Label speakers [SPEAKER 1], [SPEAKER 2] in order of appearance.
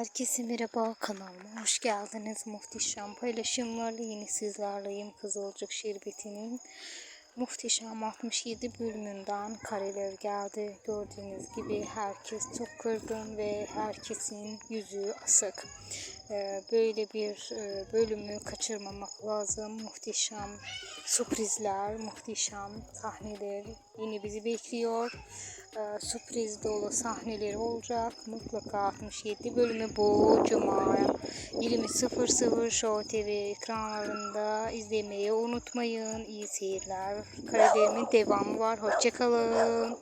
[SPEAKER 1] Herkese merhaba kanalıma hoş geldiniz. Muhteşem paylaşımlarla yine sizlerleyim. Kızılcık Şerbeti'nin muhteşem 67 bölümünden kareler geldi. Gördüğünüz gibi herkes çok kırgın ve herkesin yüzü asık. Ee, Böyle bir e, bölümü kaçırmamak lazım. Muhteşem sürprizler, muhteşem sahneler yine bizi bekliyor sürpriz dolu sahneleri olacak. Mutlaka 67 bölümü bu Cuma 20.00 Show TV ekranlarında izlemeyi unutmayın. İyi seyirler. Karadeniz devamı var. Hoşçakalın.